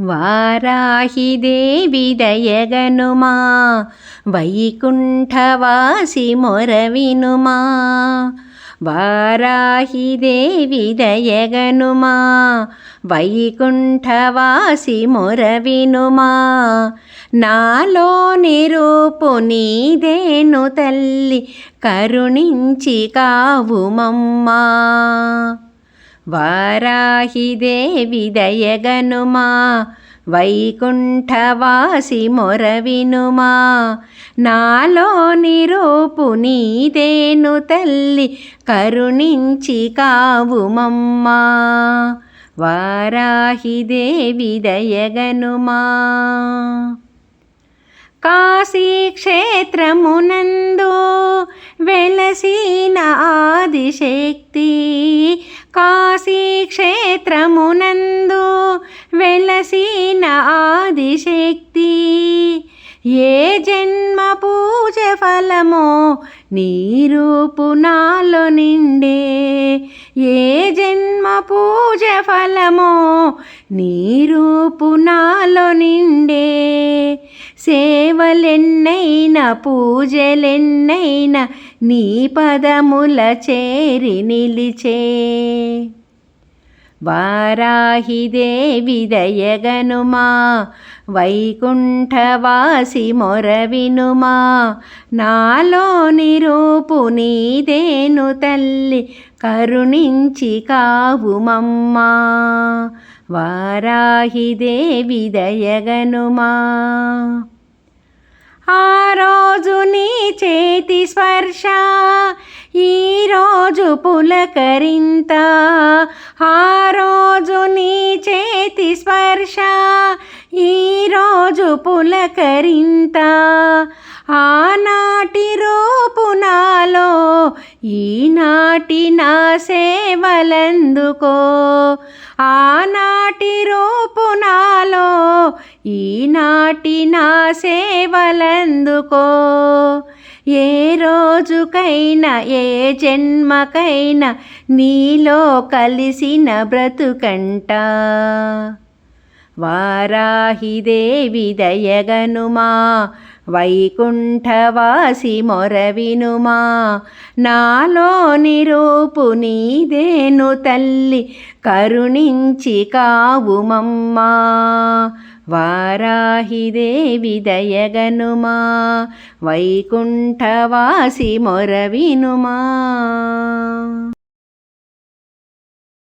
వారాహిదేవి దయగనుమా వైకుంఠవాసి మొరవినుమా. వారాహిదేవి దయగనుమా వైకుంఠవాసి మొరవినుమా. నాలో నిరూపు నీదేను తల్లి కరుణించి కావుమమ్మా. వారాహిదేవి దయగనుమా వైకుంఠవాసి మొరవినుమా. నాలో నిరూపు నీదేను తల్లి కరుణించి కావుమమ్మా. వారాహిదేవి దయగనుమా. కాశీక్షేత్రమునందో వెలసిన ఆదిశక్తి కాశీక్షేత్రమునందు వెలసిన ఆదిశక్తి. ఏ జన్మ పూజ ఫలమో నీరూపు నాలో నిండే. ఏ జన్మ పూజ ఫలమో నీరూపు నాలో నిండే. సేవలెన్నైనా పూజలెన్నైనా నీ పదముల చేరి నిలిచే. వారాహిదేవి దయగనుమా వైకుంఠవాసి మొరవినుమా. నాలో నిరూపు నీదేను తల్లి కరుణించి కావుమమ్మా. వారాహిదేవి దయగనుమా. ఆ రోజు నీ చేతి స్పర్శ. ఈరోజు పులకరింత. ఆ రోజు నీ చేతి స్పర్శ. ఈరోజు పులకరింత. ఆనాటి రూపు నాలో ఈనాటి నా సేవలందుకో. ఆనాటి రూపు నాలో ఈనాటి నా సేవలందుకో. ఏ రోజుకైనా ఏ జన్మకైనా నీలో కలిసిన బ్రతుకంట. వారాహిదేవి దయగనుమా వైకుంఠవాసి మొరవినుమా. నాలో నిరూపు నీదేను తల్లి కరుణించి కావుమమ్మా. వారాహిదేవి దయగనుమా వైకుంఠవాసి మొరవినుమా.